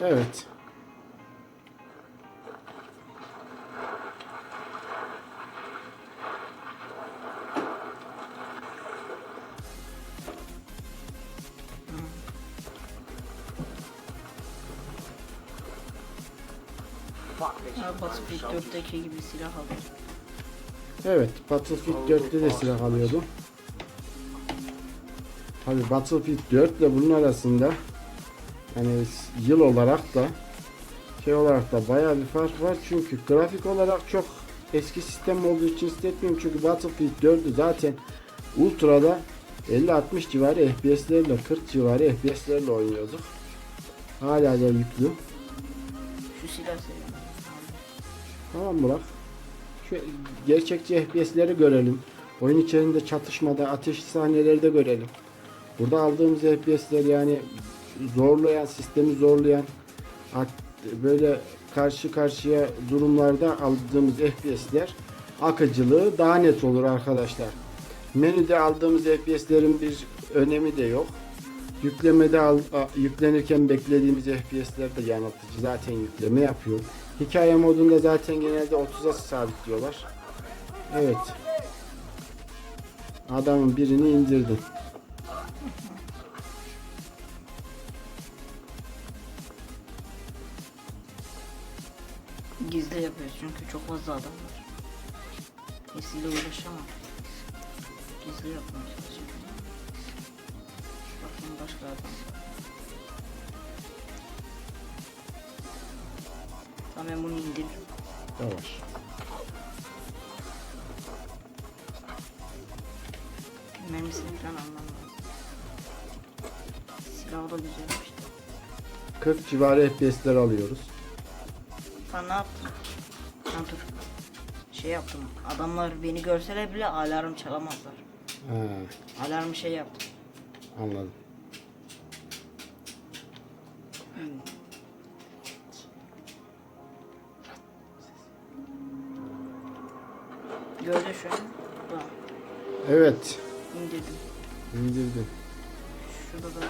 Evet. Battlefield 4'teki gibi silah aldım. Evet, Battlefield 4'te de silah alıyordu. Tabi Battlefield 4 ile bunun arasında yani yıl olarak da şey olarak da bayağı bir fark var çünkü grafik olarak çok eski sistem olduğu için hissetmiyorum çünkü Battlefield 4'ü zaten Ultra'da 50-60 civarı FPS'lerle 40 civarı FPS'lerle oynuyorduk. Hala da yüklü. Şu silah. Tamam Burak. Şu gerçekçi FPS'leri görelim. Oyun içerisinde çatışmada, ateş sahneleri de görelim. Burada aldığımız FPS'ler yani zorlayan, sistemi zorlayan böyle karşı karşıya durumlarda aldığımız FPS'ler akıcılığı daha net olur arkadaşlar. Menüde aldığımız FPS'lerin bir önemi de yok. Yüklemede al, yüklenirken beklediğimiz FPS'ler de yanıltıcı. Zaten yükleme yapıyor. Hikaye modunda zaten genelde 30'a sabitliyorlar. Evet. Adamın birini indirdim. Gizli yapıyoruz çünkü çok fazla adam var. Nesiyle uğraşamam. Gizli yapmaya çalışıyorum. Bakayım başka adam. Tamam ben bunu indir. Yavaş. Mermisini falan almam lazım. Silah da güzelmiş. 40 civarı FPS'ler alıyoruz. Ben ne yaptım? Şey yaptım. Adamlar beni görseler bile alarm çalamazlar. Ha, Alarmı şey yaptım. anladım. Gördü şu an. Tamam. Evet. İndirdim. indirdim. Şurada da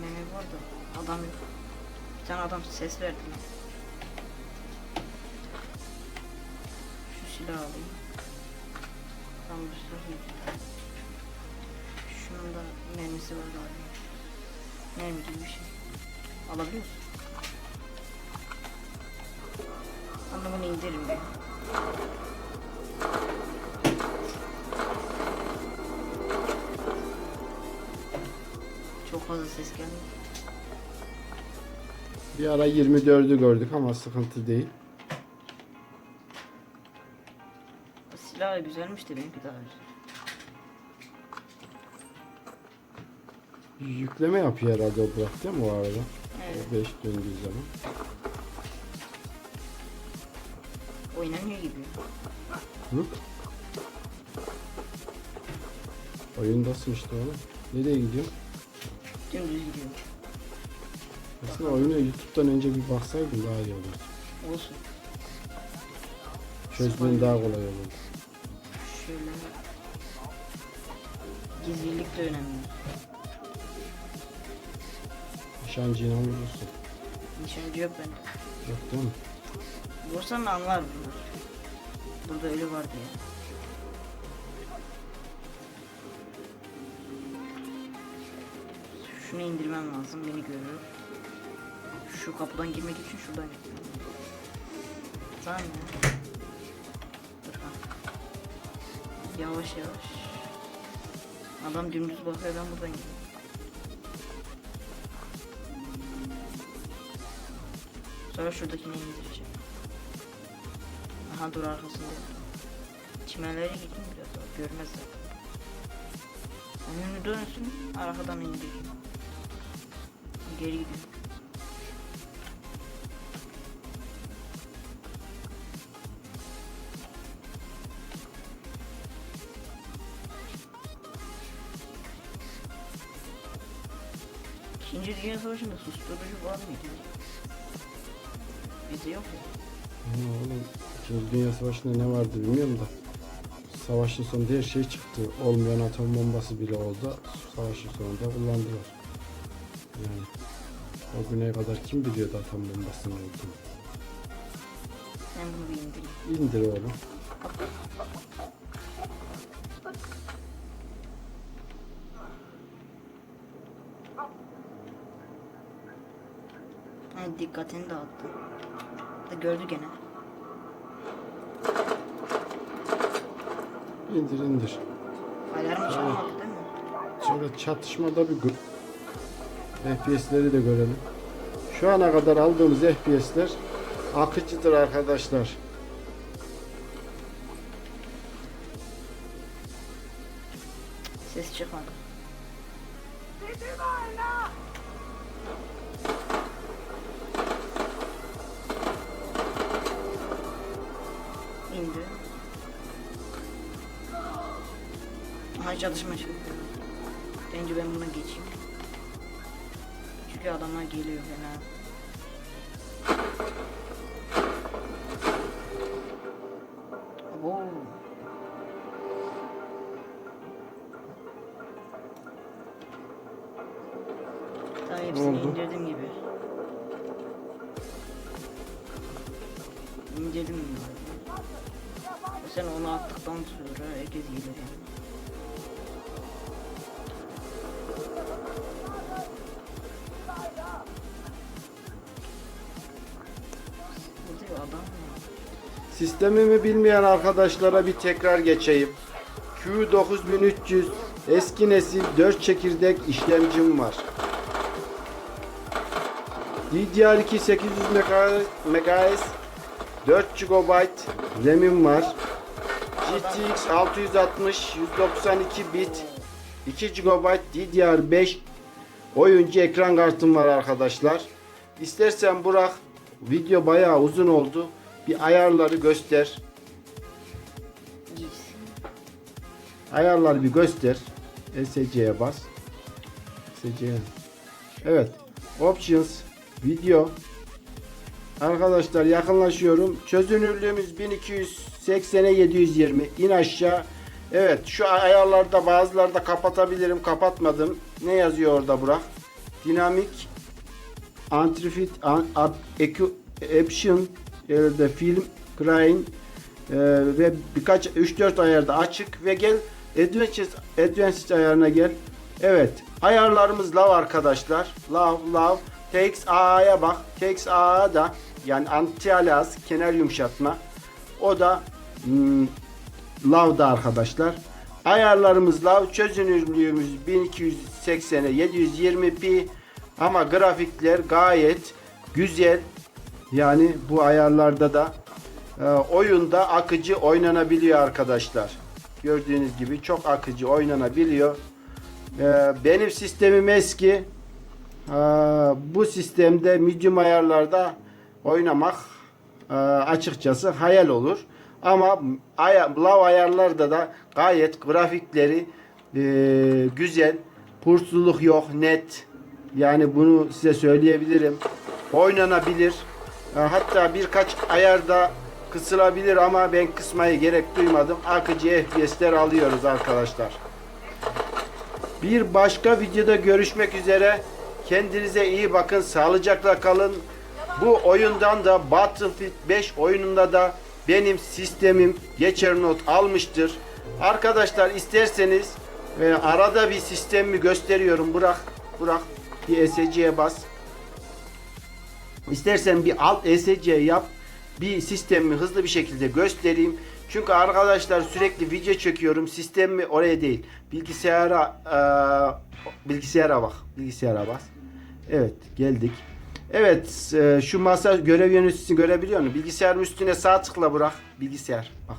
meme var da adam yok. Bir tane adam ses verdi lan. Şu silahı alayım. Silah Şunun da mermisi var galiba. Mermi gibi bir şey. Alabiliyor musun? Bunu indirim ya. Çok fazla ses geldi. Bir ara 24'ü gördük ama sıkıntı değil. Da güzelmiş de benimki daha güzel. Yükleme yapıyor herhalde o Burak değil mi o arada? Evet. 5 döndüğü zaman. Oynanıyor gibi. Hı? Oyundasın işte oğlum. Nereye gidiyorsun? Dümdüz gidiyor. Aslında oyuna YouTube'dan önce bir baksaydın daha iyi olurdu. Olsun. Çözmen daha kolay olurdu. Gizlilik de önemli. Nişancıyla vurursun. Nişancı yok bende. Yok değil mi? Vursan anlar bunlar. Burada ölü var diye. Şunu indirmem lazım beni görüyor. Şu kapıdan girmek için şuradan gitmem. Tamam ha. Yavaş yavaş. Adam dümdüz bakıyor ben buradan gidiyorum. Sonra şuradakini indireceğim. Aha dur arkasında. Çimenlere gittim biraz daha görmezler. Önünü dönsün arkadan indir. Geri gidiyor. İkinci Dünya Savaşı'nda susturucu var mıydı? Bizde yok ya. Ama oğlum İkinci Dünya Savaşı'nda ne vardı bilmiyorum da. Savaşın sonunda her şey çıktı. Olmayan atom bombası bile oldu. Savaşın sonunda kullandılar. Yani O güne kadar kim biliyordu atom bombasının olduğunu? Ben bunu bir indireyim. İndir oğlum. Ha, dikkatini dağıttı. Da gördü gene. İndir indir. Alarm çalmadı değil mi? Şöyle çatışmada bir gö- FPS'leri de görelim. Şu ana kadar aldığımız FPS'ler akıcıdır arkadaşlar. Ses çıkmadı. İndi. Aha çalışma şimdi. Bence ben buna geçeyim. Çünkü adamlar geliyor fena. Abo. Daha hepsini oldu? indirdim gibi. İndirdim gibi. Sen onu attıktan sonra herkes gelir. Sistemimi bilmeyen arkadaşlara bir tekrar geçeyim. Q9300 eski nesil 4 çekirdek işlemcim var. DDR2 800 MHz 4 GB RAM'im var. GTX 660 192 bit 2 GB DDR5 oyuncu ekran kartım var arkadaşlar. İstersen Burak video bayağı uzun oldu. Bir ayarları göster. Ayarları bir göster. SC'ye bas. SC'ye. Evet. Options. Video. Arkadaşlar yakınlaşıyorum. Çözünürlüğümüz 1280'e 720. İn aşağı. Evet şu ayarlarda bazılarda kapatabilirim. Kapatmadım. Ne yazıyor orada Burak? Dinamik Antrifit an, ab, eku, Option elde film Crane e, ve birkaç 3-4 ayarda açık ve gel Advanced, Advanced ayarına gel. Evet. Ayarlarımız lav arkadaşlar. Lav, lav. TX A'ya bak. TX A'ya da yani anti-alias kenar yumuşatma. O da hmm, lavda arkadaşlar. Ayarlarımız lav. Çözünürlüğümüz 1280'e 720p ama grafikler gayet güzel. Yani bu ayarlarda da e, oyunda akıcı oynanabiliyor arkadaşlar. Gördüğünüz gibi çok akıcı oynanabiliyor. E, benim sistemim eski. E, bu sistemde medium ayarlarda oynamak e, açıkçası hayal olur. Ama lav ayarlarda da gayet grafikleri e, güzel. Pursuluk yok net. Yani bunu size söyleyebilirim. Oynanabilir. E, Hatta birkaç ayarda kısılabilir ama ben kısmayı gerek duymadım. Akıcı FPS'ler alıyoruz arkadaşlar. Bir başka videoda görüşmek üzere. Kendinize iyi bakın. Sağlıcakla kalın. Bu oyundan da Battlefield 5 oyununda da benim sistemim geçer not almıştır. Arkadaşlar isterseniz e, arada bir sistemimi gösteriyorum. Bırak, bırak. Bir SC'ye bas. İstersen bir alt ESC yap. Bir sistemimi hızlı bir şekilde göstereyim. Çünkü arkadaşlar sürekli video çekiyorum. Sistemimi oraya değil. Bilgisayara eee, bilgisayara bak. Bilgisayara bas. Evet geldik. Evet e, şu masa görev yöneticisini görebiliyor musun? Bilgisayarın üstüne sağ tıkla bırak. Bilgisayar. Bak.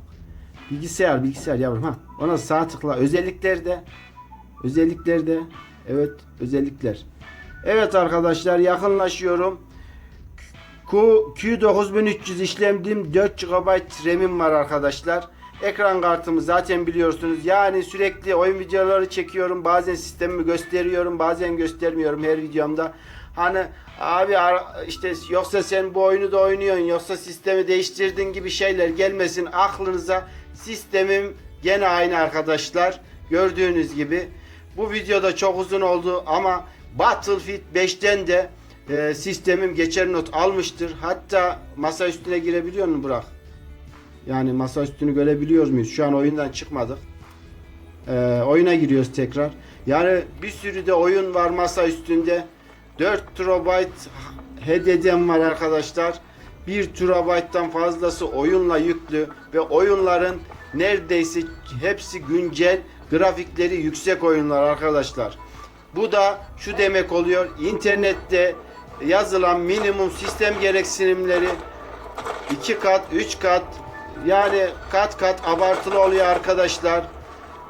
Bilgisayar bilgisayar yavrum ha. Ona sağ tıkla. Özelliklerde. Özelliklerde. Evet özellikler. Evet arkadaşlar yakınlaşıyorum. Q, Q9300 işlemdim 4 GB RAM'im var arkadaşlar. Ekran kartımı zaten biliyorsunuz. Yani sürekli oyun videoları çekiyorum. Bazen sistemimi gösteriyorum, bazen göstermiyorum her videomda. Hani abi işte yoksa sen bu oyunu da oynuyorsun yoksa sistemi değiştirdin gibi şeyler gelmesin aklınıza. Sistemim gene aynı arkadaşlar. Gördüğünüz gibi. Bu videoda çok uzun oldu ama Battlefield 5'ten de e, sistemim geçer not almıştır. Hatta masa üstüne girebiliyor mu Burak? Yani masa üstünü görebiliyoruz muyuz? Şu an oyundan çıkmadık. E, oyuna giriyoruz tekrar. Yani bir sürü de oyun var masa üstünde. 4 TB HDD'm var arkadaşlar. 1 TB'dan fazlası oyunla yüklü ve oyunların neredeyse hepsi güncel grafikleri yüksek oyunlar arkadaşlar. Bu da şu demek oluyor. internette yazılan minimum sistem gereksinimleri 2 kat, 3 kat yani kat kat abartılı oluyor arkadaşlar.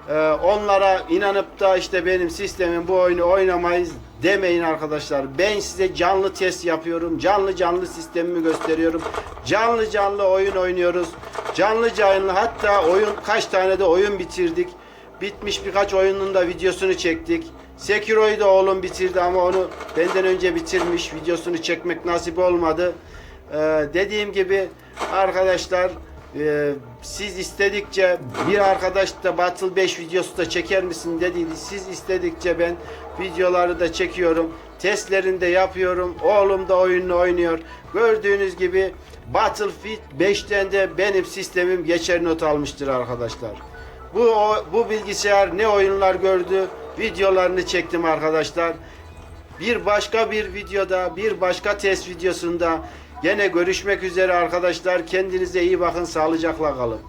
Ee, onlara inanıp da işte benim sistemim bu oyunu oynamayız demeyin arkadaşlar. Ben size canlı test yapıyorum. Canlı canlı sistemimi gösteriyorum. Canlı canlı oyun oynuyoruz. Canlı canlı hatta oyun kaç tane de oyun bitirdik. Bitmiş birkaç oyunun da videosunu çektik. Sekiro'yu da oğlum bitirdi ama onu benden önce bitirmiş. Videosunu çekmek nasip olmadı. Ee, dediğim gibi arkadaşlar ee, siz istedikçe bir arkadaş da Battle 5 videosu da çeker misin dediydi. Siz istedikçe ben videoları da çekiyorum. Testlerini de yapıyorum. Oğlum da oyununu oynuyor. Gördüğünüz gibi Battlefield 5'ten de benim sistemim geçer not almıştır arkadaşlar. Bu bu bilgisayar ne oyunlar gördü videolarını çektim arkadaşlar. Bir başka bir videoda, bir başka test videosunda gene görüşmek üzere arkadaşlar. Kendinize iyi bakın, sağlıcakla kalın.